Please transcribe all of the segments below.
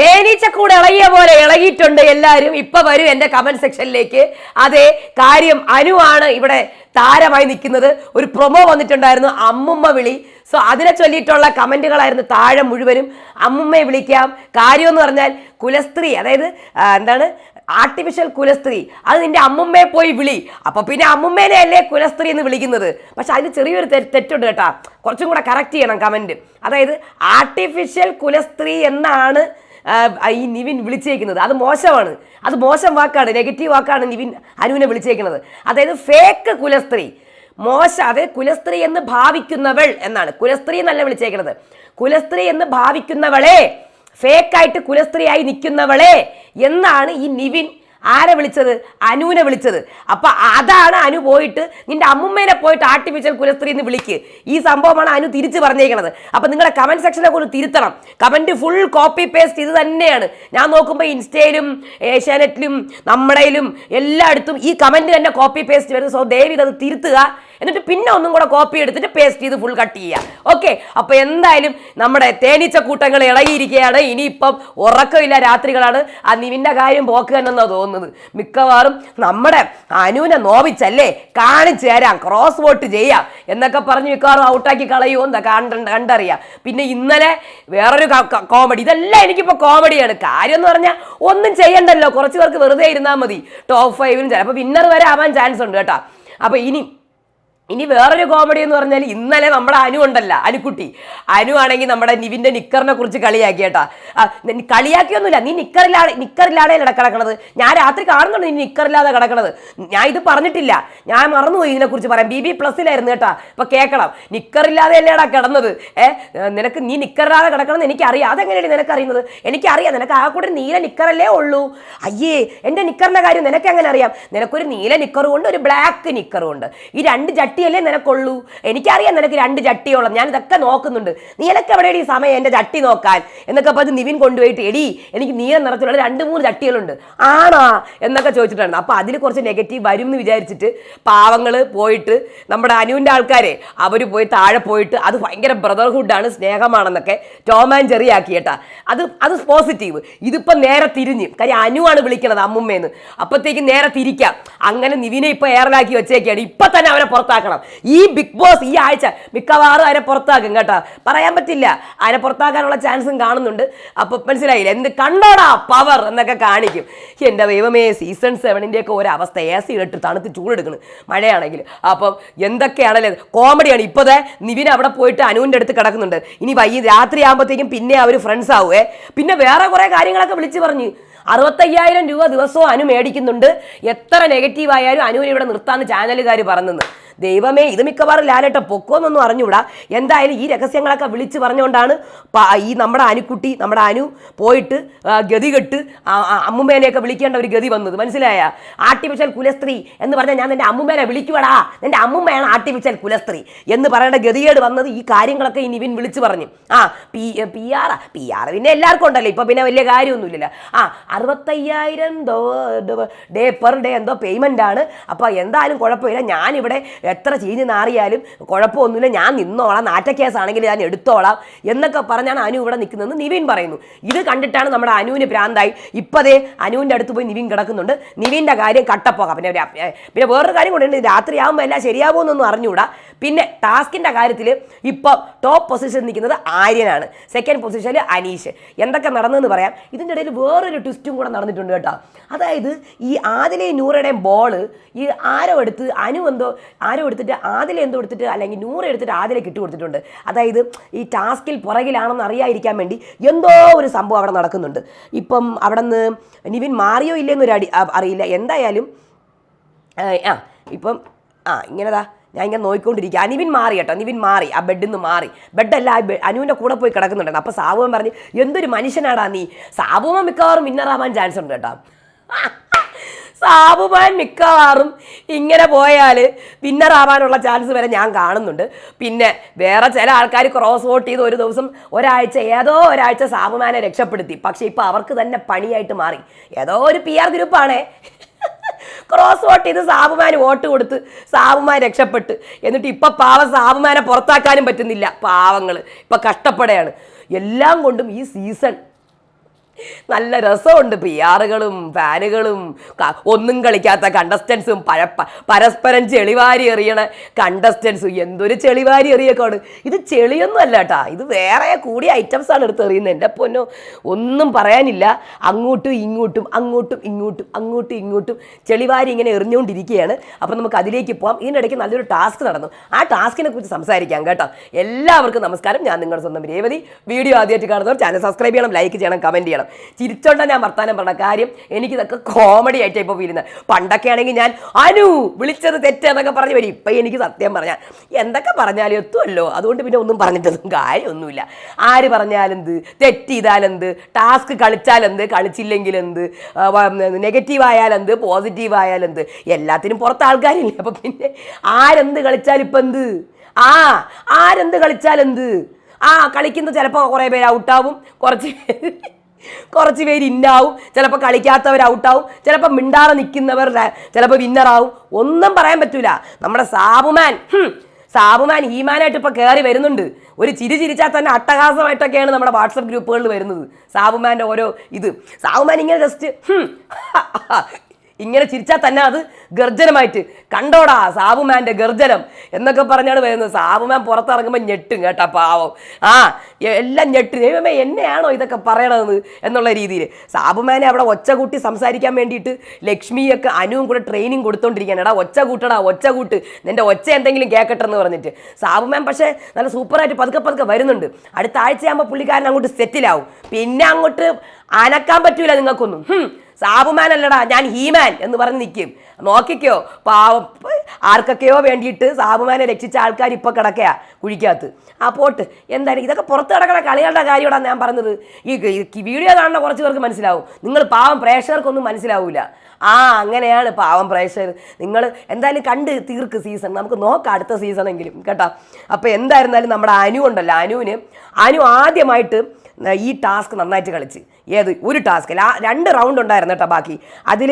തേനീച്ചക്കൂട് ഇളകിയ പോലെ ഇളകിയിട്ടുണ്ട് എല്ലാവരും. ഇപ്പൊ വരും എന്റെ കമന്റ് സെക്ഷനിലേക്ക് അതെ കാര്യം അനുവാണ് ഇവിടെ താരമായി നിൽക്കുന്നത്. ഒരു പ്രൊമോ വന്നിട്ടുണ്ടായിരുന്നു അമ്മുമ്മ വിളി. സോ അതിനെ ചൊല്ലിയിട്ടുള്ള കമന്റുകളായിരുന്നു താഴെ മുഴുവനും. അമ്മുമ്മയെ വിളിക്കാം. കാര്യം എന്ന് പറഞ്ഞാൽ കുലസ്ത്രീ അതായത് എന്താണ് ആർട്ടിഫിഷ്യൽ കുലസ്ത്രീ. അത് നിന്റെ അമ്മുമ്മയെ പോയി വിളി. അപ്പോൾ പിന്നെ അമ്മുമ്മേനെ അല്ലേ കുലസ്ത്രീ എന്ന് വിളിക്കുന്നത്? പക്ഷെ അതിന് ചെറിയൊരു തെറ്റുണ്ട് കേട്ടാ. കുറച്ചും കൂടെ കറക്റ്റ് ചെയ്യണം കമന്റ്. അതായത് ആർട്ടിഫിഷ്യൽ കുലസ്ത്രീ എന്നാണ് ഈ നിവിൻ വിളിച്ചേക്കുന്നത്. അത് മോശമാണ്. അത് മോശം വാക്കാണ്. നെഗറ്റീവ് വാക്കാണ് നിവിൻ അനുവിനെ വിളിച്ചേക്കുന്നത്. അതായത് ഫേക്ക് കുലസ്ത്രീ. മോശ അതായത് കുലസ്ത്രീ എന്ന് ഭാവിക്കുന്നവൾ എന്നാണ്. കുലസ്ത്രീ എന്നല്ല വിളിച്ചേക്കുന്നത്. കുലസ്ത്രീ എന്ന് ഭാവിക്കുന്നവളെ ഫേക്കായിട്ട് കുലസ്ത്രീയായി നിൽക്കുന്നവളെ എന്നാണ് ഈ നിവിൻ ആരെ വിളിച്ചത്? അനുവിനെ വിളിച്ചത്. അപ്പൊ അതാണ് അനു പോയിട്ട് നിന്റെ അമ്മുമ്മേനെ പോയിട്ട് ആർട്ടിഫിഷ്യൽ കുലസ്ത്രീ എന്ന് വിളിക്ക്. ഈ സംഭവമാണ് അനു തിരിച്ചു പറഞ്ഞേക്കണത്. അപ്പൊ നിങ്ങളുടെ കമന്റ് സെക്ഷനെ കൊണ്ട് തിരുത്തണം. കമന്റ് ഫുൾ കോപ്പി പേസ്റ്റ് ഇത് തന്നെയാണ്. ഞാൻ നോക്കുമ്പോൾ ഇൻസ്റ്റയിലും ഏഷ്യാനെറ്റിലും നമ്മുടെയിലും എല്ലായിടത്തും ഈ കമന്റ് തന്നെ കോപ്പി പേസ്റ്റ് വരുന്നത്. സോ ദേവി അത് തിരുത്തുക. എന്നിട്ട് പിന്നെ ഒന്നും കൂടെ കോപ്പി എടുത്തിട്ട് പേസ്റ്റ് ചെയ്ത് ഫുൾ കട്ട് ചെയ്യുക. ഓക്കെ അപ്പൊ എന്തായാലും നമ്മുടെ തേനീച്ച കൂട്ടങ്ങൾ ഇളകിയിരിക്കുകയാണ്. ഇനിയിപ്പം ഉറക്കമില്ല രാത്രികളാണ്. ആ നിവിന്റെ കാര്യം പോക്ക് തന്നെന്നാ തോന്നുന്നത്. മിക്കവാറും നമ്മുടെ അനുവിനെ നോവിച്ചല്ലേ? കാണിച്ചു തരാം. ക്രോസ് വോട്ട് ചെയ്യാം. എന്നൊക്കെ പറഞ്ഞ് മിക്കവാറും ഔട്ടാക്കി കളയുമോ എന്താ? കണ്ട കണ്ടറിയാം. പിന്നെ ഇന്നലെ വേറൊരു കോമഡി ഇതെല്ലാം എനിക്കിപ്പോൾ കോമഡിയാണ് കാര്യം എന്ന് പറഞ്ഞാൽ ഒന്നും ചെയ്യണ്ടല്ലോ. കുറച്ച് പേർക്ക് വെറുതെ ഇരുന്നാൽ മതി. ടോപ്പ് ഫൈവിലും ചിലപ്പോൾ വിന്നർ വരെ ആവാൻ ചാൻസ് ഉണ്ട് കേട്ടോ. അപ്പോൾ ഇനി ഇനി വേറൊരു കോമഡി എന്ന് പറഞ്ഞാൽ ഇന്നലെ നമ്മുടെ അനു ഉണ്ടല്ല അനുക്കുട്ടി. അനു ആണെങ്കിൽ നമ്മുടെ നിവിന്റെ നിക്കറിനെ കുറിച്ച് കളിയാക്കി കേട്ടാ. കളിയാക്കിയൊന്നുമില്ല. നീ നിക്കറില്ലാതെ നിക്കറില്ലാതെ കിടക്കണത് ഞാൻ രാത്രി കാണുന്നുണ്ട് നീ നിക്കറില്ലാതെ കിടക്കണത്. ഞാൻ ഇത് പറഞ്ഞിട്ടില്ല. ഞാൻ മറന്നുപോയി ഇതിനെക്കുറിച്ച് പറയാം ബി ബി പ്ലസ്സിലായിരുന്നു കേട്ടാ. ഇപ്പൊ കേൾക്കണം നിക്കറില്ലാതെ അല്ലേടാ കിടന്നത്? ഏ നിനക്ക് നീ നിക്കറില്ലാതെ കിടക്കണമെന്ന് എനിക്കറിയാം. അതെങ്ങനെയാണ് നിനക്ക് അറിയുന്നത് എനിക്കറിയാം. നിനക്ക് ആ കൂടെ നീല നിക്കറല്ലേ ഉള്ളൂ. അയ്യേ എന്റെ നിക്കറിന്റെ കാര്യം നിനക്ക് എങ്ങനെ അറിയാം? നിനക്കൊരു നീല നിക്കറും ഉണ്ട് ഒരു ബ്ലാക്ക് നിക്കറും ഉണ്ട്. ഈ രണ്ട് ചട്ടിയല്ലേ നിനക്കുള്ളൂ? എനിക്കറിയാം നിനക്ക് രണ്ട് ചട്ടിയോളം. ഞാൻ ഇതൊക്കെ നോക്കുന്നുണ്ട്. നീലക്ക് എവിടെയാണ് ഈ സമയം എന്റെ ചട്ടി നോക്കാൻ? എന്നൊക്കെ പറഞ്ഞ് നിവിൻ കൊണ്ടുപോയിട്ട് എടി എനിക്ക് നീല നിറത്തിലുള്ള രണ്ട് മൂന്ന് ചട്ടികളുണ്ട്. ആണോ? എന്നൊക്കെ ചോദിച്ചിട്ടുണ്ട് അപ്പോൾ അതിൽ കുറച്ച് നെഗറ്റീവ് വരും എന്ന് വിചാരിച്ചിട്ട് പാവങ്ങൾ പോയിട്ട് നമ്മുടെ അനുവിന്റെ ആൾക്കാരെ അവർ പോയി താഴെ പോയിട്ട് അത് ഭയങ്കര ബ്രദർഹുഡാണ് സ്നേഹമാണെന്നൊക്കെ ടോം ആൻഡ് ജെറി ആക്കി കേട്ടാ അത് അത് പോസിറ്റീവ് ഇതിപ്പോൾ നേരെ തിരിഞ്ഞ്. കാര്യം അനുവാണ് വിളിക്കണത് അമ്മുമ്മേന്ന്. അപ്പോഴത്തേക്ക് നേരെ തിരിക്കാം. അങ്ങനെ നിവിനെ ഇപ്പോൾ എയറിലാക്കി വെച്ചേക്കാണ്. ഇപ്പം തന്നെ അവനെ പുറത്താക്കണം. ഈ ബിഗ് ബോസ് ഈ ആഴ്ച മിക്കവാറും അതിനെ പുറത്താക്കും കേട്ടോ. പറയാൻ പറ്റില്ല. അതിനെ പുറത്താക്കാനുള്ള ചാൻസും കാണുന്നുണ്ട്. അപ്പോൾ മനസ്സിലായില്ല? എന്ത് കണ്ടോടാ പവർ എന്നൊക്കെ കാണിക്കും. എന്റെ ദൈവമേ സീസൺ സെവനിന്റെ ഒക്കെ ഒരു അവസ്ഥ. എ സി ഇട്ട് തണുത്ത് ചൂടെടുക്കണം മഴയാണെങ്കിൽ. അപ്പം എന്തൊക്കെയാണല്ലേ? കോമഡിയാണ് ഇപ്പോഴേ നിവിൻ അവിടെ പോയിട്ട് അനുവിന്റെ അടുത്ത് കിടക്കുന്നുണ്ട്. ഇനി വൈകി രാത്രി ആകുമ്പോഴത്തേക്കും പിന്നെ അവർ ഫ്രണ്ട്സ് ആവുമേ പിന്നെ വേറെ കുറേ കാര്യങ്ങളൊക്കെ വിളിച്ച് പറഞ്ഞു. അറുപത്തയ്യായിരം രൂപ ദിവസവും അനു മേടിക്കുന്നുണ്ട്. എത്ര നെഗറ്റീവ് ആയാലും അനുവിനെ ഇവിടെ നിർത്താന്ന് ചാനലുകാർ പറഞ്ഞത് ദൈവമേ ഇത് മിക്കവാറും ലാലേട്ട പൊക്കോന്നൊന്നും അറിഞ്ഞൂടാ എന്തായാലും ഈ രഹസ്യങ്ങളൊക്കെ വിളിച്ച് പറഞ്ഞുകൊണ്ടാണ് ഈ നമ്മുടെ അനുക്കുട്ടി നമ്മുടെ അനു പോയിട്ട് ഗതികെട്ട് അമ്മുമ്മേനെയൊക്കെ വിളിക്കേണ്ട ഒരു ഗതി വന്നത്. മനസ്സിലായ? ആർട്ടിഫിഷ്യൽ കുലസ്ത്രീ എന്ന് പറഞ്ഞാൽ ഞാൻ നിന്റെ അമ്മുമ്മേനെ വിളിക്കുവടാ. നിന്റെ അമ്മുമ്മയാണ് ആർട്ടിഫിഷ്യൽ കുലസ്ത്രീ എന്ന് പറയേണ്ട ഗതികേട് വന്നത് ഈ കാര്യങ്ങളൊക്കെ ഇനി ഇവൻ വിളിച്ച് പറഞ്ഞു. ആ P P R P R പിന്നെ എല്ലാവർക്കും ഉണ്ടല്ലോ. ഇപ്പം പിന്നെ വലിയ കാര്യമൊന്നുമില്ലല്ലോ. ആ അറുപത്തയ്യായിരം ഡേ പെർ ഡേ എന്തോ പേയ്മെന്റ് ആണ്. അപ്പോൾ എന്തായാലും കുഴപ്പമില്ല. ഞാനിവിടെ എത്ര ചീഞ്ഞ് നാറിയാലും കുഴപ്പമൊന്നുമില്ല. ഞാൻ നിന്നോളാം. ആണെങ്കിൽ ഞാൻ എടുത്തോളാം എന്നൊക്കെ പറഞ്ഞാണ് അനു ഇവിടെ നിൽക്കുന്നതെന്ന് നിവിൻ പറയുന്നു. ഇത് കണ്ടിട്ടാണ് നമ്മുടെ അനുവിന് ഭ്രാന്തായി. ഇപ്പതേ അനുവിന്റെ അടുത്ത് പോയി നിവിൻ കിടക്കുന്നുണ്ട്. നിവിന്റെ കാര്യം കട്ടപ്പോകാം പിന്നെ പിന്നെ വേറൊരു കാര്യം കൊണ്ടുണ്ട് രാത്രിയാകുമ്പോൾ എല്ലാം ശരിയാവുമെന്നൊന്നും അറിഞ്ഞുകൂടാ. പിന്നെ ടാസ്കിന്റെ കാര്യത്തിൽ ഇപ്പോൾ ടോപ്പ് പൊസിഷൻ നിൽക്കുന്നത് ആര്യനാണ്. സെക്കൻഡ് പൊസിഷനിൽ അനീഷ്. എന്തൊക്കെ നടന്നെന്ന് പറയാം. ഇതിന്റെ ഇടയിൽ വേറൊരു ട്വിസ്റ്റും കൂടെ നടന്നിട്ടുണ്ട് കേട്ടോ. അതായത് ഈ ആദിലെ നൂറയുടെയും ബോൾ ഈ ആരോ എടുത്ത് അനു എന്തോ ആരോ എടുത്തിട്ട് ആദിലെ എന്തോ എടുത്തിട്ട് അല്ലെങ്കിൽ നൂറ എടുത്തിട്ട് ആദിലെ കിട്ടി കൊടുത്തിട്ടുണ്ട്. അതായത് ഈ ടാസ്കിൽ പുറകിലാണെന്ന് അറിയാതിരിക്കാൻ വേണ്ടി എന്തോ ഒരു സംഭവം അവിടെ നടക്കുന്നുണ്ട്. ഇപ്പം അവിടെ നിന്ന് നിവിൻ മാറിയോ ഇല്ലെന്നൊരു അടി അറിയില്ല. എന്തായാലും ആ, ഇപ്പം ആ ഇങ്ങനെതാ. ഞാൻ ഇങ്ങനെ നോക്കിക്കൊണ്ടിരിക്കുക അനിവിൻ മാറി കേട്ടോ നിവിൻ മാറി ആ ബെഡിൽ നിന്ന് മാറി. ബെഡല്ല അനുവിന്റെ കൂടെ പോയി കിടക്കുന്നുണ്ടായിരുന്നു അപ്പോൾ സാബുവൻ പറഞ്ഞ് എന്തൊരു മനുഷ്യനാടാ നീ? സാബുവൻ മിക്കവാറും വിന്നറാവാൻ ചാൻസ് ഉണ്ട് കേട്ടോ. സാബുമാൻ മിക്കവാറും ഇങ്ങനെ പോയാൽ വിന്നറാവാനുള്ള ചാൻസ് വരെ ഞാൻ കാണുന്നുണ്ട്. പിന്നെ വേറെ ചില ആൾക്കാർ ക്രോസ് വോട്ട് ചെയ്ത് ഒരു ദിവസം ഒരാഴ്ച ഏതോ ഒരാഴ്ച സാബുമാനെ രക്ഷപ്പെടുത്തി. പക്ഷേ ഇപ്പോൾ അവർക്ക് തന്നെ പണിയായിട്ട് മാറി. ഏതോ ഒരു പി ആർ ഗ്രൂപ്പാണേ. ക്രോസ് വോട്ട് ചെയ്ത് സാബുമാന് വോട്ട് കൊടുത്ത് സാബുമാൻ രക്ഷപ്പെട്ട്. എന്നിട്ട് ഇപ്പൊ പാവം സാബുമാനെ പുറത്താക്കാനും പറ്റുന്നില്ല. പാവങ്ങൾ ഇപ്പൊ കഷ്ടപ്പെടുകയാണ് എല്ലാം കൊണ്ടും ഈ സീസൺ നല്ല രസമുണ്ട്. പി ആറുകളും ഫാനുകളും ഒന്നും കളിക്കാത്ത കണ്ടസ്റ്റൻസും പരസ്പരം ചെളിവാരി എറിയണ കണ്ടസ്റ്റൻസും എന്തൊരു ചെളിവാരി എറിയക്കാണ്. ഇത് ചെളിയൊന്നും അല്ല കേട്ടാ ഇത് വേറെ കൂടിയ ഐറ്റംസ് ആണ് എടുത്ത് എറിയുന്നത്. എന്റെ പൊന്നോ ഒന്നും പറയാനില്ല. അങ്ങോട്ടും ഇങ്ങോട്ടും അങ്ങോട്ടും ഇങ്ങോട്ടും അങ്ങോട്ടും ഇങ്ങോട്ടും ചെളിവാരി ഇങ്ങനെ എറിഞ്ഞുകൊണ്ടിരിക്കുകയാണ്. അപ്പം നമുക്ക് അതിലേക്ക് പോകാം ഇതിനിടയ്ക്ക് നല്ലൊരു ടാസ്ക് നടന്നു. ആ ടാസ്കിനെ കുറിച്ച് സംസാരിക്കാം കേട്ടോ. എല്ലാവർക്കും നമസ്കാരം. ഞാൻ നിങ്ങളുടെ സ്വന്തം രേവതി. വീഡിയോ ആദ്യമായിട്ട് കാണുന്നവർ ചാനൽ സബ്സ്ക്രൈബ് ചെയ്യണം ലൈക്ക് ചെയ്യണം കമന്റ് ചെയ്യണം. ചിരിച്ചോണ്ടാ ഞാൻ വർത്താനം പറഞ്ഞ. കാര്യം എനിക്കിതൊക്കെ കോമഡി ആയിട്ടാണ് ഇപ്പോൾ വരുന്നത് പണ്ടൊക്കെ ആണെങ്കിൽ ഞാൻ അനു വിളിച്ചത് തെറ്റെന്നൊക്കെ പറഞ്ഞു പറഞ്ഞ് വരും. ഇപ്പം എനിക്ക് സത്യം പറഞ്ഞാൽ എന്തൊക്കെ പറഞ്ഞാലും എത്തുമല്ലോ അതുകൊണ്ട് പിന്നെ ഒന്നും പറഞ്ഞിട്ടൊന്നും കാര്യമൊന്നുമില്ല. ആര് പറഞ്ഞാലെന്ത്? തെറ്റ് ചെയ്താലെന്ത്? ടാസ്ക് കളിച്ചാലെന്ത്? കളിച്ചില്ലെങ്കിലെന്ത്? നെഗറ്റീവ് ആയാലെന്ത്? പോസിറ്റീവ് ആയാലെന്ത്? എല്ലാത്തിനും പുറത്ത് ആൾക്കാരില്ല. അപ്പം പിന്നെ ആരെന്ത് കളിച്ചാൽ ഇപ്പം എന്ത്? ആ ആരെന്ത് കളിച്ചാലെന്ത്? ആ കളിക്കുന്ന ചിലപ്പോൾ കുറേ പേര് ഔട്ടാവും കുറച്ച് പേര് കുറച്ച് പേര് ഇന്നാവും ചിലപ്പോൾ കളിക്കാത്തവർ ഔട്ടാവും ചിലപ്പോൾ മിണ്ടാതെ നിൽക്കുന്നവർ ചിലപ്പോൾ വിന്നറാവും ഒന്നും പറയാൻ പറ്റൂല. നമ്മുടെ സാബുമാൻ സാബുമാൻ ഈമാനായിട്ട് ഇപ്പോൾ കയറി വരുന്നുണ്ട്. ഒരു ചിരി ചിരിച്ചാൽ തന്നെ അട്ടഹാസമായിട്ടൊക്കെയാണ് നമ്മുടെ വാട്സപ്പ് ഗ്രൂപ്പുകളിൽ വരുന്നത്. സാബുമാന്റെ ഓരോ ഇത്. സാബുമാൻ ഇങ്ങനെ ജസ്റ്റ് ഇങ്ങനെ ചിരിച്ചാൽ തന്നെ അത് ഗർജനമായിട്ട്. കണ്ടോടാ സാബുമാന്റെ ഗർജനം. എന്നൊക്കെ പറഞ്ഞാണ് വരുന്നത്. സാബുമാൻ പുറത്തിറങ്ങുമ്പോൾ ഞെട്ടും കേട്ടാ പാവം. ആ എല്ലാം ഞെട്ടും. ദൈവമേ എന്നെയാണോ ഇതൊക്കെ പറയണതെന്ന് എന്നുള്ള രീതിയിൽ. സാബുമാനെ അവിടെ ഒച്ച കൂട്ടി സംസാരിക്കാൻ വേണ്ടിയിട്ട് ലക്ഷ്മിയൊക്കെ അനുവും കൂടെ ട്രെയിനിങ് കൊടുത്തോണ്ടിരിക്കുകയാണ്. എടാ ഒച്ച കൂട്ടടാ ഒച്ച കൂട്ട്. നിന്റെ ഒച്ച എന്തെങ്കിലും കേൾക്കട്ടെ എന്ന് പറഞ്ഞിട്ട്. സാബുമാൻ പക്ഷേ നല്ല സൂപ്പറായിട്ട് പതുക്കെ പതുക്കെ വരുന്നുണ്ട്. അടുത്ത ആഴ്ചയാകുമ്പോൾ പുള്ളിക്കാരൻ അങ്ങോട്ട് സെറ്റിലാവും പിന്നെ അങ്ങോട്ട് അനക്കാൻ പറ്റൂല നിങ്ങൾക്കൊന്നും. സാബുമാൻ അല്ലടാ ഞാൻ ഹീമാൻ എന്ന് പറഞ്ഞ് നിൽക്കും നോക്കിക്കോ പാവം ആർക്കൊക്കെയോ വേണ്ടിയിട്ട് സാബുമാനെ രക്ഷിച്ച ആൾക്കാർ ഇപ്പോൾ കിടക്കുക കുഴിക്കകത്ത്. ആ പോട്ട് എന്തായാലും ഇതൊക്കെ പുറത്ത് കിടക്കണ കളികളുടെ കാര്യമാണ് ഞാൻ പറഞ്ഞത്. ഈ വീഡിയോ കാണുന്ന കുറച്ച് പേർക്ക് മനസ്സിലാവും. നിങ്ങൾ പാവം പ്രേക്ഷകർക്കൊന്നും മനസ്സിലാവൂല. ആ അങ്ങനെയാണ് പാവം പ്രേക്ഷകർ. നിങ്ങൾ എന്തായാലും കണ്ട് തീർക്ക് സീസൺ നമുക്ക് നോക്കാം അടുത്ത സീസണെങ്കിലും കേട്ടോ? അപ്പോൾ എന്തായിരുന്നാലും നമ്മുടെ അനു ഉണ്ടല്ലോ അനുവിന് അനു ആദ്യമായിട്ട് ഈ ടാസ്ക് നന്നായിട്ട് കളിച്ച്. ഏത്? ഒരു ടാസ്ക് രണ്ട് റൗണ്ട് ഉണ്ടായിരുന്നു കേട്ടോ ബാക്കി. അതിൽ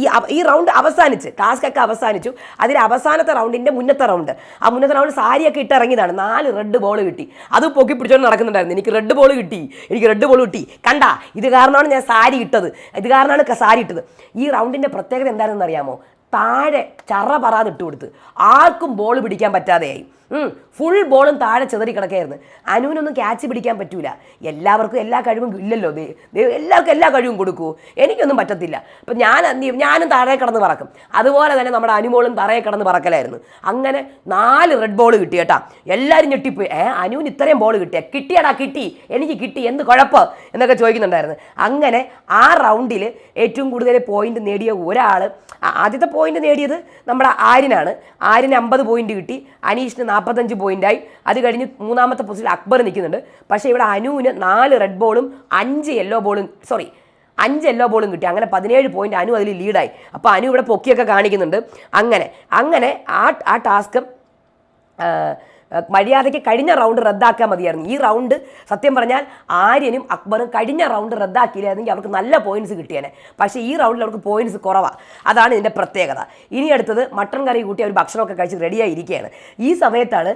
ഈ ഈ റൗണ്ട് അവസാനിച്ച് ടാസ്ക് ഒക്കെ അവസാനിച്ചു. അതിൽ അവസാനത്തെ റൗണ്ടിന്റെ മുന്നത്തെ റൗണ്ട് ആ മുന്നത്തെ റൗണ്ട് സാരിയൊക്കെ ഇട്ട് ഇറങ്ങിയതാണ്. നാല് റെഡ് ബോൾ കിട്ടി. അത് പൊക്കി പിടിച്ചോണ്ട് നടക്കുന്നുണ്ടായിരുന്നു. എനിക്ക് റെഡ് ബോൾ കിട്ടി. എനിക്ക് റെഡ് ബോൾ കിട്ടി. കണ്ട ഇത് കാരണമാണ് ഞാൻ സാരി ഇട്ടത്. ഇത് കാരണമാണ് സാരി ഇട്ടത്. ഈ റൗണ്ടിന്റെ പ്രത്യേകത എന്താണെന്ന് അറിയാമോ താഴെ ചറ പറാതിട്ട് കൊടുത്ത്. ആർക്കും ബോൾ പിടിക്കാൻ പറ്റാതെയായി. ഫുൾ ബോളും താഴെ ചെതറി കിടക്കായിരുന്നു അനുവിനൊന്നും ക്യാച്ച് പിടിക്കാൻ പറ്റൂല. എല്ലാവർക്കും എല്ലാ കഴിവും ഇല്ലല്ലോ. എല്ലാവർക്കും എല്ലാ കഴിവും കൊടുക്കൂ. എനിക്കൊന്നും പറ്റത്തില്ല. അപ്പം ഞാൻ ഞാനും താഴെ കിടന്ന് പറക്കും. അതുപോലെ തന്നെ നമ്മുടെ അനുമോളും തറയെ കിടന്ന് പറക്കലായിരുന്നു. അങ്ങനെ നാല് റെഡ് ബോൾ കിട്ടി കേട്ടാ. എല്ലാവരും ഞെട്ടിപ്പോയി. ഏ അനുവിന് ഇത്രയും ബോൾ കിട്ടിയ? കിട്ടിയടാ കിട്ടി. എനിക്ക് കിട്ടി. എന്ത് കുഴപ്പം? എന്നൊക്കെ ചോദിക്കുന്നുണ്ടായിരുന്നു. അങ്ങനെ ആ റൗണ്ടിൽ ഏറ്റവും കൂടുതൽ പോയിന്റ് നേടിയ ഒരാൾ ആദ്യത്തെ പോയിന്റ് നേടിയത് നമ്മുടെ ആര്യനാണ്. ആര്യന് അമ്പത് പോയിന്റ് കിട്ടി. അനീഷിന് നാൽപ്പത്തഞ്ച് പോയിന്റായി. അത് കഴിഞ്ഞ് മൂന്നാമത്തെ പൊസിഷനിൽ അക്ബർ നിൽക്കുന്നുണ്ട്. പക്ഷേ ഇവിടെ അനുവിന് നാല് റെഡ് ബോളും അഞ്ച് യെല്ലോ ബോളും സോറി അഞ്ച് എല്ലോ ബോളും കിട്ടി. അങ്ങനെ പതിനേഴ് പോയിന്റ് അനു അതിൽ ലീഡായി അപ്പോൾ അനു ഇവിടെ പൊക്കിയൊക്കെ കാണിക്കുന്നുണ്ട്. അങ്ങനെ അങ്ങനെ ആ ആ ടാസ്ക് മര്യാദയ്ക്ക് കഴിഞ്ഞ റൗണ്ട് റദ്ദാക്കാൻ മതിയായിരുന്നു. ഈ റൗണ്ട് സത്യം പറഞ്ഞാൽ ആര്യനും അക്ബറും കഴിഞ്ഞ റൗണ്ട് റദ്ദാക്കിയില്ലായിരുന്നെങ്കിൽ അവർക്ക് നല്ല പോയിന്റ്സ് കിട്ടിയേനെ. പക്ഷേ ഈ റൗണ്ടിൽ അവർക്ക് പോയിന്റ്സ് കുറവാണ് അതാണ് ഇതിന്റെ പ്രത്യേകത. ഇനി അടുത്തത് മട്ടൺ കറി കൂട്ടി അവർ ഭക്ഷണമൊക്കെ കഴിച്ച് റെഡിയായി ഇരിക്കുകയാണ് ഈ സമയത്താണ്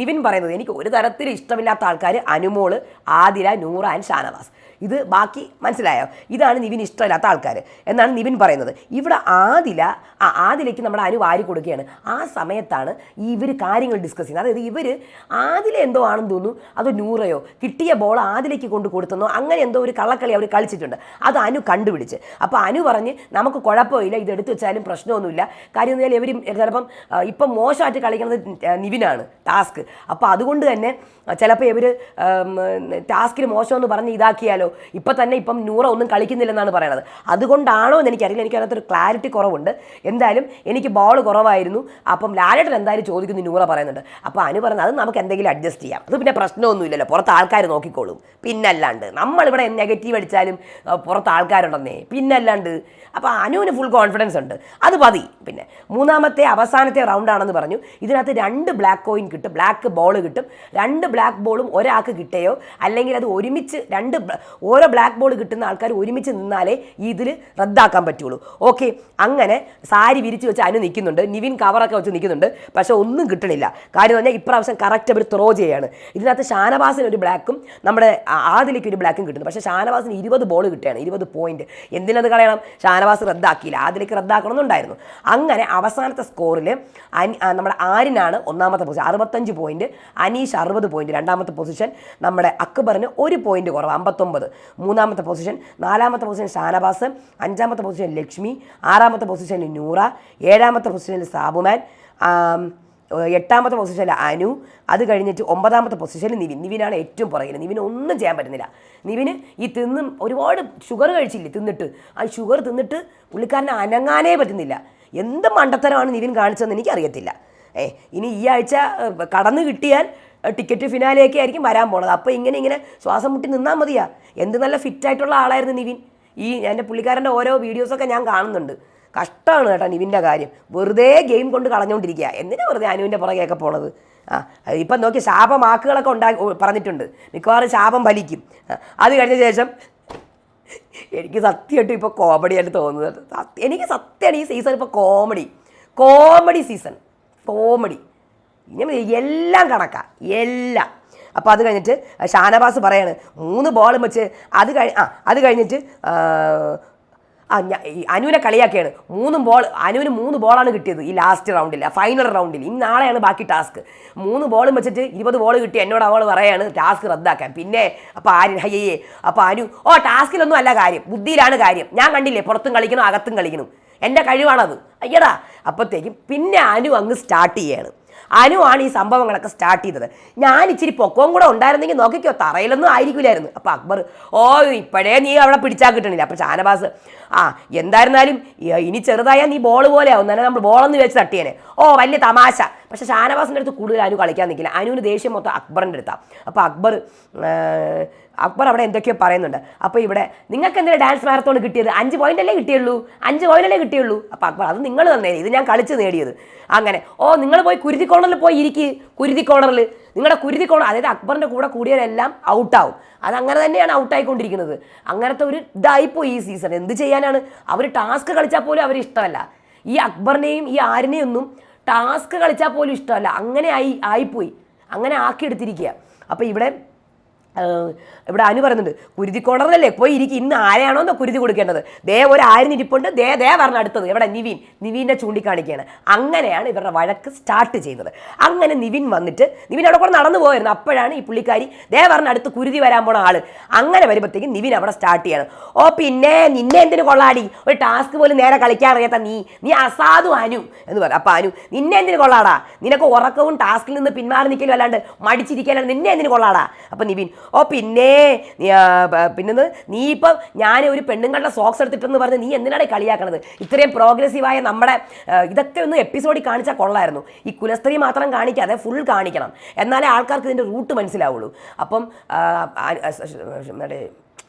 നിവിൻ പറയുന്നത് എനിക്ക് ഒരു തരത്തിൽ ഇഷ്ടമില്ലാത്ത ആൾക്കാർ അനുമോൾ ആതിര നൂറ ആൻഡ് ഷാനവാസ്. ഇത് ബാക്കി മനസ്സിലായോ? ഇതാണ് നിവിൻ ഇഷ്ടമില്ലാത്ത ആൾക്കാർ എന്നാണ് നിവിൻ പറയുന്നത്. ഇവിടെ ആദില ആ ആദിലേക്ക് നമ്മുടെ അനു വാരി കൊടുക്കുകയാണ്. ആ സമയത്താണ് ഇവർ കാര്യങ്ങൾ ഡിസ്കസ് ചെയ്യുന്നത്. അതായത് ഇവർ ആദില എന്തോ ആണെന്ന് തോന്നുന്നു അത് നൂറയോ? കിട്ടിയ ബോൾ ആദിലേക്ക് കൊണ്ട് കൊടുത്തെന്നോ? അങ്ങനെ എന്തോ ഒരു കള്ളക്കളി അവർ കളിച്ചിട്ടുണ്ട്. അത് അനു കണ്ടുപിടിച്ച്. അപ്പോൾ അനു പറഞ്ഞ് നമുക്ക് കുഴപ്പമില്ല ഇത് എടുത്തു വെച്ചാലും പ്രശ്നമൊന്നുമില്ല. കാര്യം എന്ന് ഇവർ ചിലപ്പം ഇപ്പം മോശമായിട്ട് കളിക്കുന്നത് നിവിനാണ് ടാസ്ക് അപ്പോൾ അതുകൊണ്ട് തന്നെ ചിലപ്പോൾ ഇവർ ടാസ്കിന് മോശമെന്ന് പറഞ്ഞ് ഇതാക്കിയാലോ? ഇപ്പം തന്നെ ഇപ്പം നൂറ ഒന്നും കളിക്കുന്നില്ലെന്നാണ് പറയുന്നത് അതുകൊണ്ടാണോ എന്ന് എനിക്കറിയില്ല. എനിക്ക് അതിനകത്തൊരു ക്ലാരിറ്റി കുറവുണ്ട്. എന്തായാലും എനിക്ക് ബോൾ കുറവായിരുന്നു. അപ്പം ലാലേട്ടൻ എന്തായാലും ചോദിക്കുന്നു നൂറ പറയുന്നുണ്ട്. അപ്പോൾ അനു പറയുന്നത് അത് നമുക്ക് എന്തെങ്കിലും അഡ്ജസ്റ്റ് ചെയ്യാം. അത് പിന്നെ പ്രശ്നമൊന്നുമില്ലല്ലോ. പുറത്ത് ആൾക്കാർ നോക്കിക്കോളും. പിന്നല്ലാണ്ട് നമ്മളിവിടെ നെഗറ്റീവ് അടിച്ചാലും പുറത്ത് ആൾക്കാരുണ്ടെന്നേ പിന്നല്ലാണ്ട്. അപ്പോൾ അനുവിന് ഫുൾ കോൺഫിഡൻസ് ഉണ്ട്. അത് മതി. പിന്നെ മൂന്നാമത്തെ അവസാനത്തെ റൗണ്ടാണെന്ന് പറഞ്ഞു. ഇതിനകത്ത് രണ്ട് ബ്ലാക്ക് കോയിൻ കിട്ടും. ബ്ലാക്ക് ബോൾ കിട്ടും. രണ്ട് ബ്ലാക്ക് ബോളും ഒരാൾക്ക് കിട്ടുകയോ അല്ലെങ്കിൽ അത് ഒരുമിച്ച് രണ്ട് ഓരോ ബ്ലാക്ക് ബോൾ കിട്ടുന്ന ആൾക്കാർ ഒരുമിച്ച് നിന്നാലേ ഇതിൽ റദ്ദാക്കാൻ പറ്റുള്ളൂ. ഓക്കെ അങ്ങനെ സാരി വിരിച്ച് വെച്ച് അനു നിൽക്കുന്നുണ്ട്. നിവിൻ കവറൊക്കെ വെച്ച് നിൽക്കുന്നുണ്ട്. പക്ഷേ ഒന്നും കിട്ടണില്ല. കാര്യം പറഞ്ഞാൽ ഇപ്രാവശ്യം കറക്റ്റ് അവർ ത്രോ ചെയ്യാണ്. ഇതിനകത്ത് ഷാനവാസിന് ഒരു ബ്ലാക്കും നമ്മുടെ ആദിലേക്ക് ഒരു ബ്ലാക്കും കിട്ടുന്നു. പക്ഷേ ഷാനവാസിന് ഇരുപത് ബോൾ കിട്ടുകയാണ്. ഇരുപത് പോയിന്റ് എന്തിനത് കളയണം? ഷാനവാസ് റദ്ദാക്കിയില്ല. ആദിലേക്ക് റദ്ദാക്കണമെന്നുണ്ടായിരുന്നു. അങ്ങനെ അവസാനത്തെ സ്കോറിൽ അനി നമ്മുടെ ആരിനാണ് ഒന്നാമത്തെ പൊസിഷൻ അറുപത്തഞ്ച് പോയിന്റ് അനീഷ് അറുപത് പോയിന്റ് രണ്ടാമത്തെ പൊസിഷൻ നമ്മുടെ അക്ബറിന് ഒരു പോയിന്റ് കുറവ്. അമ്പത്തൊമ്പത്. മൂന്നാമത്തെ പൊസിഷൻ നാലാമത്തെ പൊസിഷൻ ഷാനവാസ് അഞ്ചാമത്തെ പൊസിഷൻ ലക്ഷ്മി ആറാമത്തെ പൊസിഷൻ നൂറ ഏഴാമത്തെ പൊസിഷനിൽ സാബുമാൻ എട്ടാമത്തെ പൊസിഷനിൽ അനു അത് കഴിഞ്ഞിട്ട് ഒമ്പതാമത്തെ പൊസിഷനിൽ നിവിൻ. നിവിനാണ് ഏറ്റവും പുറകിൽ നിവിന് ഒന്നും ചെയ്യാൻ പറ്റുന്നില്ല. നിവിന് ഈ തിന്നും ഒരുപാട് ഷുഗർ കഴിച്ചില്ലേ തിന്നിട്ട്. ആ ഷുഗർ തിന്നിട്ട് പുള്ളിക്കാരനെ അനങ്ങാനേ പറ്റുന്നില്ല. എന്ത് മണ്ടത്തരമാണ് നിവിൻ കാണിച്ചതെന്ന് എനിക്കറിയത്തില്ല. ഏ ഇനി ഈ ആഴ്ച കടന്നു കിട്ടിയാൽ ടിക്കറ്റ് ഫിനാലേക്ക് ആയിരിക്കും വരാൻ പോണത്. അപ്പോൾ ഇങ്ങനെ ഇങ്ങനെ ശ്വാസം മുട്ടി നിന്നാൽ മതിയാ. എന്ത് നല്ല ഫിറ്റായിട്ടുള്ള ആളായിരുന്നു നിവിൻ. ഈ എന്റെ പുള്ളിക്കാരന്റെ ഓരോ വീഡിയോസൊക്കെ ഞാൻ കാണുന്നുണ്ട്. കഷ്ടമാണ് കേട്ടോ നിവിന്റെ കാര്യം. വെറുതെ ഗെയിം കൊണ്ട് കളഞ്ഞുകൊണ്ടിരിക്കുക എന്തിനാ വെറുതെ അനുവിന്റെ പുറകെയൊക്കെ പോണത്? ആ ഇപ്പം നോക്കി ശാപമാക്കുകളൊക്കെ ഉണ്ടാക്കി പറഞ്ഞിട്ടുണ്ട്. മിക്കവാറും ശാപം ഫലിക്കും. അത് കഴിഞ്ഞ ശേഷം എനിക്ക് സത്യമായിട്ടും ഇപ്പോൾ കോമഡിയായിട്ട് തോന്നുന്നത്. എനിക്ക് സത്യമാണ് ഈ സീസൺ ഇപ്പോൾ കോമഡി കോമഡി സീസൺ കോമഡി ഇങ്ങനെ എല്ലാം കണക്കാ എല്ലാം. അപ്പോൾ അത് കഴിഞ്ഞിട്ട് ഷാനവാസ് പറയാണ് മൂന്ന് ബോൾ വെച്ച് അത് കഴി ആ അത് കഴിഞ്ഞിട്ട് ആ, അനുവിനെ കളിയാക്കിയാണ്. മൂന്നും ബോൾ അനുവിന് മൂന്ന് ബോളാണ് കിട്ടിയത് ഈ ലാസ്റ്റ് റൗണ്ടിൽ ഫൈനൽ റൗണ്ടിൽ ഇനി നാളെയാണ് ബാക്കി ടാസ്ക് മൂന്ന് ബോളും വെച്ചിട്ട് ഇരുപത് ബോൾ കിട്ടി എന്നോട് അവൾ പറയാണ് ടാസ്ക് റദ്ദാക്കാൻ. പിന്നെ അപ്പോൾ ആര്യൻ ഹയ്യേ അപ്പോൾ അനു ഓ ടാസ്കിലൊന്നും അല്ല കാര്യം ബുദ്ധിയിലാണ് കാര്യം. ഞാൻ കണ്ടില്ലേ പുറത്തും കളിക്കണം അകത്തും കളിക്കണം? എന്റെ കഴിവാണത്. അയ്യടാ അപ്പോഴത്തേക്കും പിന്നെ അനു അങ്ങ് സ്റ്റാർട്ട് ചെയ്യാണ്. അനുവാണ് ഈ സംഭവങ്ങളൊക്കെ സ്റ്റാർട്ട് ചെയ്തത്. ഞാൻ ഇച്ചിരി പൊക്കവും കൂടെ ഉണ്ടായിരുന്നെങ്കിൽ നോക്കിക്കോ തറയിലൊന്നും ആയിരിക്കില്ലായിരുന്നു. അപ്പോൾ അക്ബർ ഓ ഇപ്പോഴേ നീ അവിടെ പിടിച്ചാൽ കിട്ടണില്ല. അപ്പോൾ ഷാനവാസ് ആ എന്തായിരുന്നാലും ഇനി ചെറുതായാൽ നീ ബോൾ പോലെ ആവും തന്നെ നമ്മൾ ബോളൊന്ന് വെച്ച് തട്ടിയേനെ. ഓ വലിയ തമാശ. പക്ഷെ ഷാനവാസിന്റെ അടുത്ത് കൂടുതൽ അനു കളിക്കാൻ നിൽക്കില്ല. അനുവിന് ദേഷ്യം മൊത്തം അക്ബറിന്റെ അടുത്താണ് അപ്പോൾ അക്ബർ അക്ബർ അവിടെ എന്തൊക്കെയോ പറയുന്നുണ്ട്. അപ്പോൾ ഇവിടെ നിങ്ങൾക്ക് എന്തിനാ ഡാൻസ് മാരത്തോൺ കിട്ടിയത്? അഞ്ച് പോയിന്റ് അല്ലേ കിട്ടിയുള്ളൂ? അഞ്ച് പോയിന്റ് അല്ലേ കിട്ടിയുള്ളൂ? അപ്പോൾ അക്ബർ അത് നിങ്ങൾ തന്നെ ഇത് ഞാൻ കളിച്ച് നേടിയത്. അങ്ങനെ. ഓ നിങ്ങൾ പോയി കുരുതി കോണറിൽ പോയി ഇരിക്ക്. കുരുതി കോണറിൽ നിങ്ങളുടെ കുരുതി കോണർ അതായത് അക്ബറിന്റെ കൂടെ കൂടിയവരെല്ലാം ഔട്ടാവും അത് അങ്ങനെ തന്നെയാണ് ഔട്ടായിക്കൊണ്ടിരിക്കുന്നത് അങ്ങനത്തെ ഒരു ഇതായിപ്പോയി ഈ സീസൺ എന്ത് ചെയ്യാനാണ്? അവർ ടാസ്ക് കളിച്ചാൽ പോലും അവർ ഇഷ്ടമല്ല. ഈ അക്ബറിനെയും ഈ ആരിനെയും ഒന്നും ടാസ്ക് കളിച്ചാൽ പോലും ഇഷ്ടമല്ല. അങ്ങനെ ആയി ആയിപ്പോയി. അങ്ങനെ ആക്കിയെടുത്തിരിക്കുക. അപ്പോൾ ഇവിടെ ഇവിടെ അനു പറയുന്നുണ്ട് കുരുതി കോണറിലല്ലേ പോയി ഇരിക്കും ഇന്ന് ആരെയാണോ എന്നോ കുരുതി കൊടുക്കേണ്ടത്? ദേ ഒരു ആരും ഇരിപ്പുണ്ട് ദേ ദേ പറഞ്ഞ അടുത്തത്. ഇവിടെ നിവിൻ. നിവിന്റെ ചൂണ്ടിക്കാണിക്കുകയാണ്. അങ്ങനെയാണ് ഇവരുടെ വഴക്ക് സ്റ്റാർട്ട് ചെയ്തത്. അങ്ങനെ നിവിൻ വന്നിട്ട് നിവിൻ അവിടെ കൂടെ നടന്നു പോയിരുന്നു അപ്പോഴാണ് ഈ പുള്ളിക്കാരി ദേ പറഞ്ഞ അടുത്ത് കുരുതി വരാൻ പോണ ആൾ. അങ്ങനെ വരുമ്പോഴത്തേക്കും നിവിൻ അവിടെ സ്റ്റാർട്ട് ചെയ്യണം. ഓ പിന്നെ നിന്നെ എന്തിനു കൊള്ളാടി? ഒരു ടാസ്ക് പോലും നേരെ കളിക്കാൻ അറിയാത്ത നീ. നീ അസാധു അനു എന്ന് പറയും അപ്പം അനു നിന്നെ എന്തിനു കൊള്ളാടാ? നിനക്ക് ഉറക്കവും ടാസ്കിൽ നിന്ന് പിന്മാറി നിൽക്കലും അല്ലാണ്ട് മടിച്ചിരിക്കാനാണ് നിന്നെ എന്തിനു കൊള്ളാടാ? അപ്പം നിവിൻ ഓ പിന്നെ പിന്നെ നീ ഇപ്പം ഞാൻ ഒരു പെണ്ണുങ്ങളുടെ സോക്സ് എടുത്തിട്ടെന്ന് പറഞ്ഞ് നീ എന്തിനാണ് കളിയാക്കണത് ഇത്രയും പ്രോഗ്രസീവായ നമ്മുടെ ഇതൊക്കെ ഒന്ന് എപ്പിസോഡിൽ കാണിച്ചാൽ കൊള്ളായിരുന്നു ഈ കുലസ്ത്രീ മാത്രം കാണിക്കാതെ ഫുൾ കാണിക്കണം എന്നാലേ ആൾക്കാർക്ക് ഇതിന്റെ റൂട്ട് മനസ്സിലാവുള്ളൂ അപ്പം മറ്റേ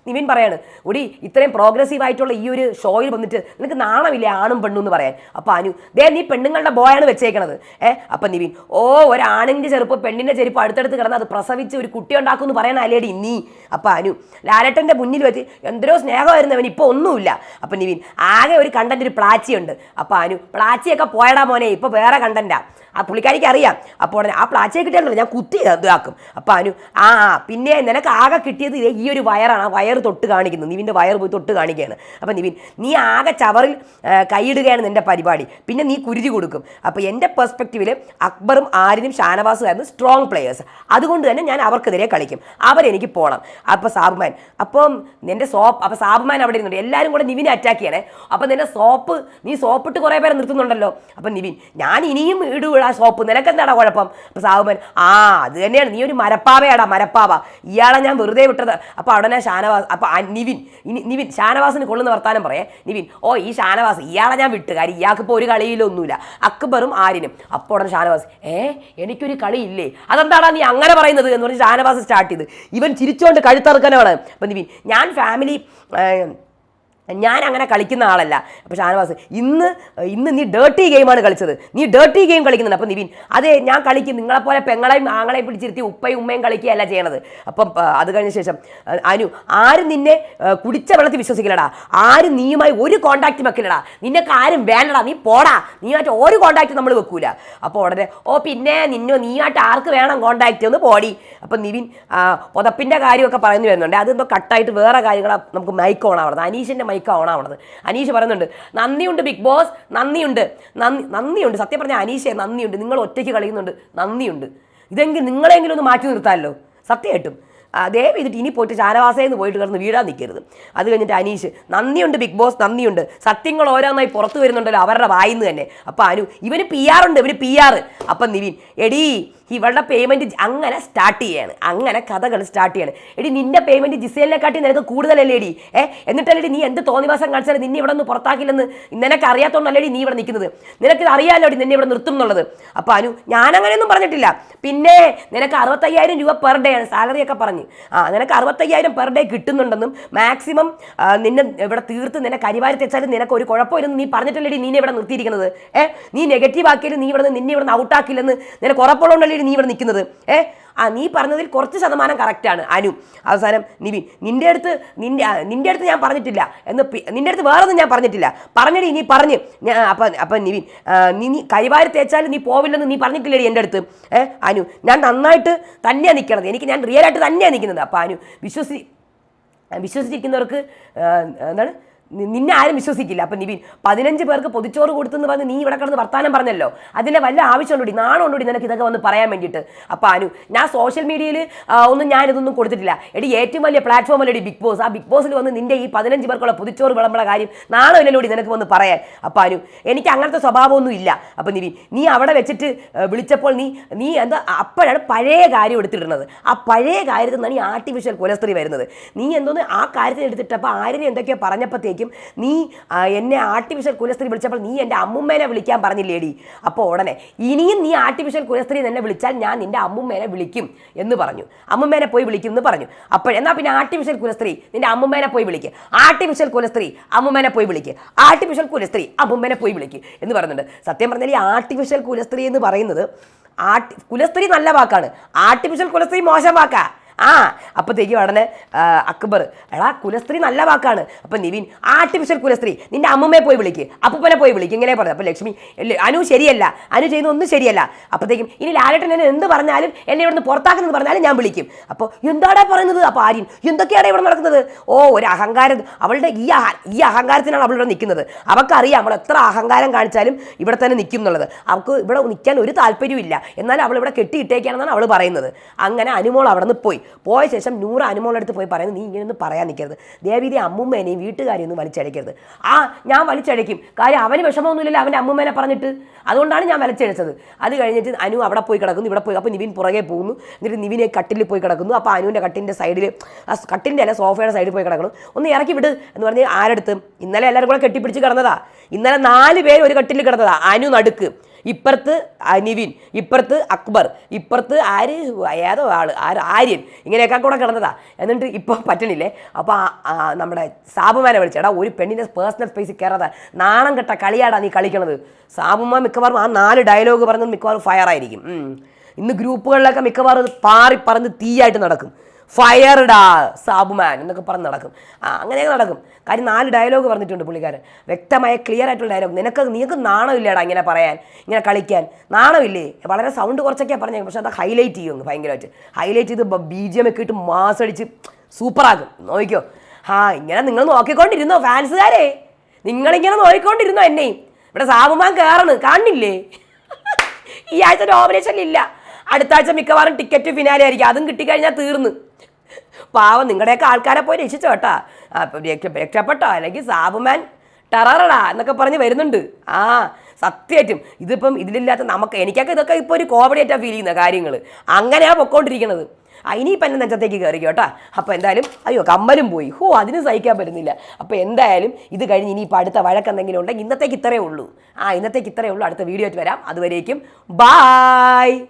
നിവിൻ പറയാണ് ഉടി ഇത്രയും പ്രോഗ്രസീവ് ആയിട്ടുള്ള ഈ ഒരു ഷോയിൽ വന്നിട്ട് നിനക്ക് നാണമില്ലേ ആണും പെണ്ണും എന്ന് പറയാൻ? അപ്പോൾ അനു ദേ നീ പെണ്ണുങ്ങളുടെ ബോയാണ് വെച്ചേക്കണത്. ഏ അപ്പൊ നിവിൻ ഓ ഒരാണിന്റെ ചെറുപ്പം പെണ്ണിന്റെ ചെരുപ്പ് അടുത്തടുത്ത് കിടന്ന് അത് പ്രസവിച്ച് ഒരു കുട്ടി ഉണ്ടാക്കും എന്ന് പറയാൻ അല്ലേടി നീ? അപ്പൊ അനു ലാലട്ടന്റെ മുന്നിൽ വെച്ച് എന്തോ സ്നേഹമായിരുന്നവൻ ഇപ്പോൾ ഇപ്പൊ ഒന്നുമില്ല. അപ്പൊ നിവിൻ ആകെ ഒരു കണ്ടന്റ് ഒരു പ്ലാച്ചിയുണ്ട്. അപ്പൊ അനു പ്ലാച്ചിയൊക്കെ പോയടാ മോനെ ഇപ്പോൾ വേറെ കണ്ടന്റാ ആ പുള്ളിക്കാരിക്ക് അറിയാം. അപ്പോൾ ഉടനെ ആ പ്ലാച്ചയെ കിട്ടിയാലോ ഞാൻ കുത്തി ഇതാക്കും. അപ്പോൾ അനു ആ പിന്നെ നിനക്ക് ആകെ കിട്ടിയത് ഈ ഒരു വയറാണ്. ആ വയർ തൊട്ട് കാണിക്കുന്നത് നിവിന്റെ വയർ പോയി തൊട്ട് കാണിക്കുകയാണ്. അപ്പോൾ നിവിൻ നീ ആകെ ചവറിൽ കൈയിടുകയാണ് നിന്റെ പരിപാടി. പിന്നെ നീ കുരുതി കൊടുക്കും. അപ്പോൾ എന്റെ പെർസ്പെക്റ്റീവിൽ അക്ബറും ആരിനും ഷാനവാസും ആയിരുന്നു സ്ട്രോങ് പ്ലെയേഴ്സ് അതുകൊണ്ട് തന്നെ ഞാൻ അവർക്കെതിരെ കളിക്കും. അവരെനിക്ക് പോകണം അപ്പോൾ സാബുമാൻ അപ്പം നിന്റെ സോപ്പ് അപ്പോൾ സാബുമാൻ അവിടെ ഇരുന്നുണ്ട്. എല്ലാവരും കൂടെ നിവിനെ അറ്റാക്ക് ചെയ്യണേ. അപ്പോൾ നിന്റെ സോപ്പ് നീ സോപ്പിട്ട് കുറേ പേരെ നിർത്തുന്നുണ്ടല്ലോ. അപ്പം നിവിൻ ഞാൻ ഇനിയും ഇടുക ആ സോപ്പ്. നിനക്കെന്താടാ കുഴപ്പം? അപ്പോൾ സാവുമൻ ആ അത് തന്നെയാണ്. നീ ഒരു മരപ്പാവയാടാ മരപ്പാവ. ഇയാളെ ഞാൻ വെറുതെ വിട്ടത്. അപ്പോൾ ഉടനെ ഷാനവാസ് അപ്പോൾ നിവിൻ നിവിൻ ഷാനവാസിന് കൊള്ളുന്ന വർത്താനം പറയേ. നിവിൻ ഓ ഈ ഷാനവാസ് ഇയാളെ ഞാൻ വിട്ടു. കാര്യം ഇയാൾക്കിപ്പോൾ ഒരു കളിയിലൊന്നുമില്ല. അക്ബറും ആരിനും അപ്പോൾ ഉടനെ ഷാനവാസ് ഏ എനിക്കൊരു കളിയില്ലേ? അതെന്താടാ നീ അങ്ങനെ പറയുന്നത്? എന്ന് പറഞ്ഞ് ഷാനവാസ് സ്റ്റാർട്ട് ചെയ്ത്. ഇവൻ ചിരിച്ചുകൊണ്ട് കഴുത്തറുക്കനാണ്. അപ്പം നിവിൻ ഞാൻ ഫാമിലി ഞാൻ അങ്ങനെ കളിക്കുന്ന ആളല്ല. അപ്പോൾ ഷാനവാസ് ഇന്ന് ഇന്ന് നീ ഡേർട്ടി ഗെയിമാണ് കളിച്ചത്. നീ ഡേർട്ടി ഗെയിം കളിക്കുന്നുണ്ട്. അപ്പം നിവിൻ അതെ ഞാൻ കളിക്കും. നിങ്ങളെപ്പോലെ പെങ്ങളെയും ആങ്ങളെയും പിടിച്ചിരുത്തി ഉപ്പയും ഉമ്മയും കളിക്കുകയല്ല ചെയ്യണത്. അപ്പം അത് കഴിഞ്ഞ ശേഷം അനു ആരും നിന്നെ കുടിച്ച വെള്ളത്തിൽ വിശ്വസിക്കില്ലടാ. ആരും നീയുമായി ഒരു കോണ്ടാക്റ്റ് വെക്കില്ലടാ. നിന്നൊക്കെ ആരും വേണ്ടടാ. നീ പോടാ. നീയായിട്ട് ഒരു കോണ്ടാക്റ്റ് നമ്മൾ വെക്കൂല. അപ്പോൾ ഉടനെ ഓ പിന്നെ നിന്നോ നീയായിട്ട് ആർക്ക് വേണം കോണ്ടാക്റ്റ് ഒന്ന് പോടി. അപ്പം നിവിൻ പുതപ്പിന്റെ കാര്യമൊക്കെ പറഞ്ഞു വരുന്നുണ്ട്. അതെന്തോ കട്ടായിട്ട് വേറെ കാര്യങ്ങളാണ് നമുക്ക് മൈക്ക് ആവണത്. അനീഷിന്റെ മൈക്ക് ഓൺ ആവണത്. അനീഷ് പറയുന്നുണ്ട് നന്ദിയുണ്ട് ബിഗ് ബോസ് നന്ദിയുണ്ട്. നന്ദി നന്ദിയുണ്ട്. സത്യം പറഞ്ഞാൽ അനീഷെ നന്ദിയുണ്ട്. നിങ്ങൾ ഒറ്റയ്ക്ക് കളിക്കുന്നുണ്ട്. നന്ദിയുണ്ട്. ഇതെങ്കിൽ നിങ്ങളെങ്കിലും ഒന്ന് മാറ്റി നിർത്താമല്ലോ സത്യമായിട്ടും. ദയവ് ചെയ്തിട്ട് ഇനി പോയിട്ട് ചാനവാസയിൽ പോയിട്ട് കിടന്ന് വീഴാൻ നിൽക്കരുത്. അത് കഴിഞ്ഞിട്ട് അനീഷ് നന്ദിയുണ്ട് ബിഗ് ബോസ് നന്ദിയുണ്ട്. സത്യങ്ങൾ ഓരോന്നായി പുറത്തു വരുന്നുണ്ടല്ലോ അവരുടെ വായിന്ന് തന്നെ. അപ്പോൾ അനു ഇവന് പി ആർ ഉണ്ട് ഇവന് പി ആർ അപ്പം നിവിൻ എടീ ഇവളുടെ പേയ്മെന്റ് അങ്ങനെ സ്റ്റാർട്ട് ചെയ്യാണ്. അങ്ങനെ കഥകൾ സ്റ്റാർട്ട് ചെയ്യാണ്. എടി നിന്റെ പേയ്മെന്റ് ജിസേലിനെക്കാട്ടി നിനക്ക് കൂടുതലല്ലേ എടി ഏ എന്നിട്ടല്ലേ നീ എന്ത് തോന്നിവാസം കാണിച്ചാലും നിന്നെ ഇവിടെ നിന്ന് പുറത്താക്കില്ലെന്ന് നിനക്ക് അറിയാത്തോണ്ടല്ലേ നീ ഇവിടെ നിൽക്കുന്നത്? നിനക്ക് അറിയാമല്ലോ എടി നിന്നെ ഇവിടെ നിർത്തും എന്നുള്ളത്. അപ്പോൾ അനു ഞാൻ അങ്ങനെയൊന്നും പറഞ്ഞിട്ടില്ല. പിന്നെ നിനക്ക് അറുപത്തയ്യായിരം രൂപ പെർ ഡേ ആണ് സാലറി ഒക്കെ പറഞ്ഞ്. ആ നിനക്ക് അറുപത്തയ്യായിരം പെർ ഡേ കിട്ടുന്നുണ്ടെന്നും മാക്സിമം നിന്നെ ഇവിടെ തീർത്ത് നിനക്ക് കരിവാരി തെച്ചാലും നിനക്ക് ഒരു കുഴപ്പമില്ലെന്ന് നീ പറഞ്ഞിട്ടല്ലേ നീ ഇവിടെ നിർത്തിയിരിക്കുന്നത്? ഏ നീ നെഗറ്റീവ് ആക്കിയാലും നീ ഇവിടെ നിന്ന് നിന്നെ ഇവിടെ നിന്ന് ഔട്ടാക്കില്ലെന്ന് നിനക്ക് ഉറപ്പുള്ളതുകൊണ്ടല്ലേ നീ ഇവിടെ നിൽക്കുന്നത്? ഏ? ആ നീ പറഞ്ഞതിൽ കുറച്ച് ശതമാനം കറക്റ്റാണ് അനു. അവസാനം നിവിൻ നിന്റെ അടുത്ത് നിന്റെ നിന്റെ അടുത്ത് ഞാൻ പറഞ്ഞിട്ടില്ല. എന്ന് നിന്റെ അടുത്ത് വേറൊന്നും ഞാൻ പറഞ്ഞിട്ടില്ല. പറഞ്ഞടി നീ പറഞ്ഞ്. ഞാൻ അപ്പം അപ്പം നിവിൻ നീ നീ കരിവാരി തേച്ചാൽ നീ പോവില്ലെന്ന് നീ പറഞ്ഞിട്ടില്ലേ എന്റെ അടുത്ത്. ഏ അനു ഞാൻ നന്നായിട്ട് തന്നെയാണ് നിൽക്കണത്. എനിക്ക് ഞാൻ റിയലായിട്ട് തന്നെയാണ് നിൽക്കുന്നത്. അപ്പം അനു വിശ്വസി വിശ്വസിച്ചിരിക്കുന്നവർക്ക് എന്താണ്? നിന്നെ ആരും വിശ്വസിക്കില്ല. അപ്പം നിവിൻ പതിനഞ്ച് പേർക്ക് പൊതിച്ചോറ് കൊടുത്തെന്ന് പറഞ്ഞ് നീ ഇവിടെ കിടന്ന് വർത്താനം പറഞ്ഞല്ലോ? അതിലെ വല്ല ആവശ്യമുണ്ടോടി നാണുണ്ടോടി നിനക്ക് ഇതൊക്കെ വന്ന് പറയാൻ വേണ്ടിയിട്ട്? അപ്പം അനു ഞാൻ സോഷ്യൽ മീഡിയയിൽ ഒന്നും ഞാൻ ഇതൊന്നും കൊടുത്തിട്ടില്ല. എടി ഏറ്റവും വലിയ പ്ലാറ്റ്ഫോം അല്ലേ ബിഗ് ബോസ് ആ ബിഗ് ബോസിൽ വന്ന് നിന്റെ ഈ പതിനഞ്ച് പേർക്കുള്ള പൊതിച്ചോറ് വിളമ്പുള്ള കാര്യം നാണമില്ലല്ലോടി നിനക്ക് വന്ന് പറയാൻ? അപ്പം അനു എനിക്ക് അങ്ങനത്തെ സ്വഭാവമൊന്നും ഇല്ല. അപ്പം നിവിൻ നീ അവിടെ വെച്ചിട്ട് വിളിച്ചപ്പോൾ നീ നീ എന്താ അപ്പോഴാണ് പഴയ കാര്യം എടുത്തിടുന്നത്. ആ പഴയ കാര്യത്തിൽ നിന്നാണ് ഈ ആർട്ടിഫിഷ്യൽ കൊലസ്ത്രീ വരുന്നത്. നീ എന്തോന്ന് ആ കാര്യത്തിൽ എടുത്തിട്ട് അപ്പോൾ ആരിനെ എന്തൊക്കെയോ പറഞ്ഞപ്പോഴത്തേക്കും നീ എന്നെ ആർട്ടിഫിഷ്യൽ കുലസ്ത്രീ വിളിച്ചപ്പോൾ നീ എന്റെ അമ്മുമ്മേനെ വിളിക്കാൻ പറഞ്ഞില്ലേടി. അപ്പോൾ ഉടനെ ഇനിയും നീ ആർട്ടിഫിഷ്യൽ കുലസ്ത്രീ എന്നെ വിളിച്ചാൽ ഞാൻ നിന്റെ അമ്മുമ്മേനെ വിളിക്കും എന്ന് പറഞ്ഞു. അമ്മുമ്മേനെ പോയി വിളിക്കും എന്ന് പറഞ്ഞു. അപ്പോൾ എന്നാൽ പിന്നെ ആർട്ടിഫിഷ്യൽ കുലസ്ത്രീ? നിന്റെ അമ്മുമ്മേനെ പോയി വിളിക്കുക ആർട്ടിഫിഷ്യൽ കുലസ്ത്രീ അമ്മുമ്മേനെ പോയി വിളിക്കുക ആർട്ടിഫിഷ്യൽ കുലസ്ത്രീ അമ്മുമ്മേനെ പോയി വിളിക്കുക എന്ന് പറയുന്നുണ്ട്. സത്യം പറഞ്ഞാൽ ഈ ആർട്ടിഫിഷ്യൽ കുലസ്ത്രീ എന്ന് പറയുന്നത് ആർട്ടി കുലസ്ത്രീ നല്ല വാക്കാണ്. ആർട്ടിഫിഷ്യൽ കുലസ്ത്രീ മോശം വാക്കാ. ആ അപ്പോഴത്തേക്കും ഉടനെ അക്ബർ എടാ കുലസ്ത്രീ നല്ല വാക്കാണ്. അപ്പം നിവിൻ ആർട്ടിഫിഷ്യൽ കുലസ്ത്രീ നിന്റെ അമ്മമ്മയെ പോയി വിളിക്ക് അപ്പൂപ്പനെ പോയി വിളിക്ക് ഇങ്ങനെ പറഞ്ഞു അപ്പോൾ ലക്ഷ്മി "ഇല്ല, അനു ശരിയല്ല അനു ചെയ്യുന്ന ഒന്നും ശരിയല്ല. അപ്പോഴത്തേക്കും ഇനി ലാലേട്ടൻ എന്നെ എന്ത് പറഞ്ഞാലും എന്നെ ഇവിടുന്ന് പുറത്താക്കുന്നത് പറഞ്ഞാലും ഞാൻ വിളിക്കും. അപ്പോൾ എന്താടാ പറയുന്നത്? അപ്പോൾ ആര്യൻ എന്തൊക്കെയാണ് ഇവിടെ നടക്കുന്നത്? ഓ ഒരു അഹങ്കാരം അവളുടെ ഈ ഈ അഹങ്കാരത്തിനാണ് അവളിവിടെ നിൽക്കുന്നത്. അവൾക്കറിയാം അവൾ എത്ര അഹങ്കാരം കാണിച്ചാലും ഇവിടെ തന്നെ നിൽക്കും എന്നുള്ളത്. അവൾക്ക് ഇവിടെ നിൽക്കാൻ ഒരു താല്പര്യവും ഇല്ല. എന്നാലും അവൾ ഇവിടെ കെട്ടിയിട്ടേക്കാണെന്നാണ് അവൾ പറയുന്നത്. അങ്ങനെ അനുമോൾ അവിടെ നിന്ന് പോയി. പോയ ശേഷം നൂറ് അനുമോളുടെ അടുത്ത് പോയി പറയുന്നത് നീ ഇങ്ങനെയൊന്നും പറയാൻ നിൽക്കരുത്. ദേവീതി അമ്മുമ്മേനെയും വീട്ടുകാരെയൊന്നും വലിച്ചടയ്ക്കരുത് ആ ഞാൻ വലിച്ചഴക്കും കാര്യം അവന് വിഷമമൊന്നുമില്ലല്ലോ അവന്റെ അമ്മുമ്മേനെ പറഞ്ഞിട്ട്. അതുകൊണ്ടാണ് ഞാൻ വലിച്ചടിച്ചത് അത് കഴിഞ്ഞിട്ട് അനു അവിടെ പോയി കിടക്കുന്നു ഇവിടെ പോയി. അപ്പോൾ നിവിൻ പുറകെ പോകുന്നു. എന്നിട്ട് നിവിനെ കട്ടിലിൽ പോയി കിടക്കുന്നു. അപ്പോൾ അനുവിന്റെ കട്ടിന്റെ സൈഡിൽ കട്ടിന്റെ അല്ല സോഫയുടെ സൈഡിൽ പോയി കിടക്കണം ഒന്ന് ഇറക്കി വിട് എന്ന് പറഞ്ഞ് ആരെടുത്ത്. ഇന്നലെ എല്ലാവരും കൂടെ കെട്ടിപ്പിടിച്ച് കിടന്നതാ. ഇന്നലെ നാല് പേര് ഒരു കട്ടിലിൽ കിടന്നതാ. അനു നടുക്ക്. ഇപ്പുറത്ത് അനിവിൻ ഇപ്പുറത്ത് അക്ബർ ഇപ്പുറത്ത് ആര്? ഏതോ ആൾ ആര്? ആര്യൻ. ഇങ്ങനെയൊക്കെ കൂടെ കിടന്നതാ. എന്നിട്ട് ഇപ്പോൾ പറ്റണില്ലേ? അപ്പോൾ നമ്മുടെ സാബുമാനെ വിളിച്ചേടാ ഒരു പെണ്ണിന്റെ പേഴ്സണൽ സ്പേസ് കയറാതെ നാണം കെട്ട കളിയാടാ നീ കളിക്കണത്. സാബുമാൻ മിക്കവാറും ആ നാല് ഡയലോഗ് പറഞ്ഞത് മിക്കവാറും ഫയർ ആയിരിക്കും. ഇന്ന് ഗ്രൂപ്പുകളിലൊക്കെ മിക്കവാറും പാറി പറഞ്ഞ് തീയായിട്ട് നടക്കും. ഫയർഡാ സാബുമാൻ എന്നൊക്കെ പറഞ്ഞ് നടക്കും. ആ അങ്ങനെയൊക്കെ നടക്കും. കാര്യം നാല് ഡയലോഗ് പറഞ്ഞിട്ടുണ്ട് പുള്ളിക്കാരൻ. വ്യക്തമായ ക്ലിയർ ആയിട്ടുള്ള ഡയലോഗ് നിനക്ക് നിനക്ക് നാണമില്ലേടാ ഇങ്ങനെ പറയാൻ ഇങ്ങനെ കളിക്കാൻ? നാണമില്ലേ വളരെ സൗണ്ട് കുറച്ചൊക്കെ പറഞ്ഞേ പക്ഷേ അത് ഹൈലൈറ്റ് ചെയ്യും ഭയങ്കരമായിട്ട്. ഹൈലൈറ്റ് ചെയ്ത് ബി ജി എം ഒക്കെ ഇട്ട് മാസടിച്ച് സൂപ്പറാക്കും. നോക്കിക്കോ. ആ ഇങ്ങനെ നിങ്ങൾ നോക്കിക്കൊണ്ടിരുന്നോ ഫാൻസുകാരെ നിങ്ങളിങ്ങനെ നോക്കിക്കൊണ്ടിരുന്നോ എന്നെയും? ഇവിടെ സാബുമാൻ കയറണ് കാണില്ലേ? ഈ ആഴ്ച നോമിനേഷൻ ഇല്ല. അടുത്ത ആഴ്ച മിക്കവാറും ടിക്കറ്റ് ഫിനാലെ ആയിരിക്കും. അതും കിട്ടിക്കഴിഞ്ഞാൽ തീർന്ന്. പാവം നിങ്ങളുടെയൊക്കെ ആൾക്കാരെ പോയി രക്ഷിച്ചോ കേട്ടാ. രക്ഷപ്പെട്ടോ? അല്ലെങ്കിൽ സാബുമാൻ ടെററടാ എന്നൊക്കെ പറഞ്ഞ് വരുന്നുണ്ട്. ആ സത്യമായിട്ടും ഇതിപ്പം ഇതിലില്ലാത്ത നമുക്ക് എനിക്കൊക്കെ ഇതൊക്കെ ഇപ്പോൾ ഒരു കോമഡി ആയിട്ടാണ് ഫീൽ ചെയ്യുന്ന കാര്യങ്ങൾ അങ്ങനെയാണ് പൊക്കോണ്ടിരിക്കുന്നത് ഇനിയിപ്പം എന്റെ നെഞ്ചത്തേക്ക് കയറി കേട്ടോ. അപ്പോൾ എന്തായാലും അയ്യോ കമ്മലും പോയി. ഹോ അതിന് സഹിക്കാൻ പറ്റുന്നില്ല. അപ്പോൾ എന്തായാലും ഇത് കഴിഞ്ഞ് ഇനിയിപ്പോൾ അടുത്ത വഴക്ക് എന്തെങ്കിലും ഉണ്ടെങ്കിൽ ഇന്നത്തേക്ക് ഇത്രയേ ഉള്ളൂ. ആ ഇന്നത്തേക്ക് ഇത്രയേ ഉള്ളൂ. അടുത്ത വീഡിയോ ആയിട്ട് വരാം. അതുവരേക്കും ബായ്